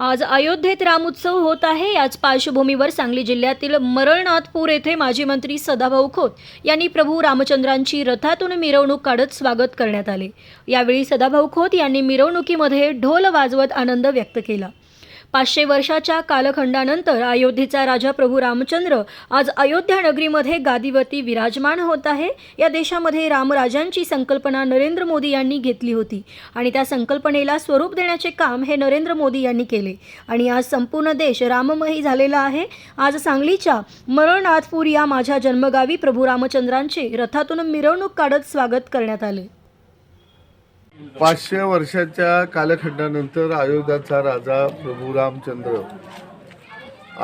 आज अयोध्येत रामोत्सव होत आहे. याच पार्श्वभूमीवर सांगली जिल्ह्यातील मरळनाथपूर येथे माजी मंत्री सदाभाऊ खोत यांनी प्रभू रामचंद्रांची रथातून मिरवणूक काढत स्वागत करण्यात आले. यावेळी सदाभाऊ खोत यांनी मिरवणुकीमध्ये ढोल वाजवत आनंद व्यक्त केला. पाचशे वर्षाच्या कालखंडानंतर अयोध्येचा राजा प्रभू रामचंद्र आज अयोध्या नगरीमध्ये गादीवरती विराजमान होत आहे. या देशामध्ये रामराजांची संकल्पना नरेंद्र मोदी यांनी घेतली होती आणि त्या संकल्पनेला स्वरूप देण्याचे काम हे नरेंद्र मोदी यांनी केले. आणि आज संपूर्ण देश राममयी झालेला आहे. आज सांगलीच्या मरळनाथपूर या माझ्या जन्मगावी प्रभू रामचंद्रांचे रथातून मिरवणूक काढत स्वागत करण्यात आले. पाचशे वर्षाच्या कालखंडानंतर अयोध्याचा राजा प्रभू रामचंद्र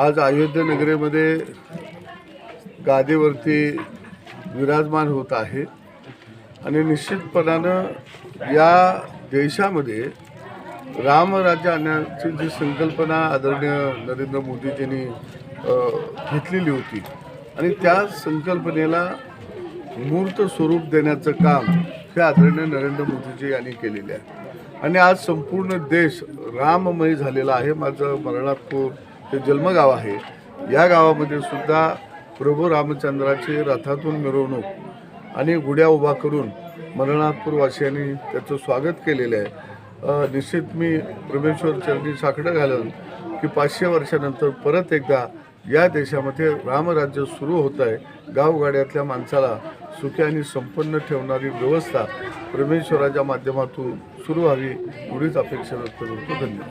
आज अयोध्या नगरीमध्ये गादीवरती विराजमान होत आहे. आणि निश्चितपणानं या देशामध्ये रामराज्य आणण्याची जी संकल्पना आदरणीय नरेंद्र मोदीजींनी घेतलेली होती. आणि त्या संकल्पनेला मूर्त स्वरूप देण्याचं काम हे आदरणीय नरेंद्र मोदीजी यांनी केलेले आहे. आणि आज संपूर्ण देश राममय झालेला आहे. माझं मरणापूर हे जन्मगाव आहे. या गावामध्ये सुद्धा प्रभू रामचंद्राची रथातून मिरवणूक आणि गुड्या उभा करून मरणापूरवासियांनी त्याचं स्वागत केलेलं आहे. निश्चित मी परमेश्वर चरणी साकडं घालन की पाचशे वर्षानंतर परत एकदा या देशामध्ये रामराज्य सुरू होत आहे गावगाड्यातल्या माणसाला सुखी आणि संपन्न ठेवणारी व्यवस्था परमेश्वराच्या माध्यमातून सुरू व्हावी एवढीच अपेक्षा व्यक्त करतो. धन्यवाद.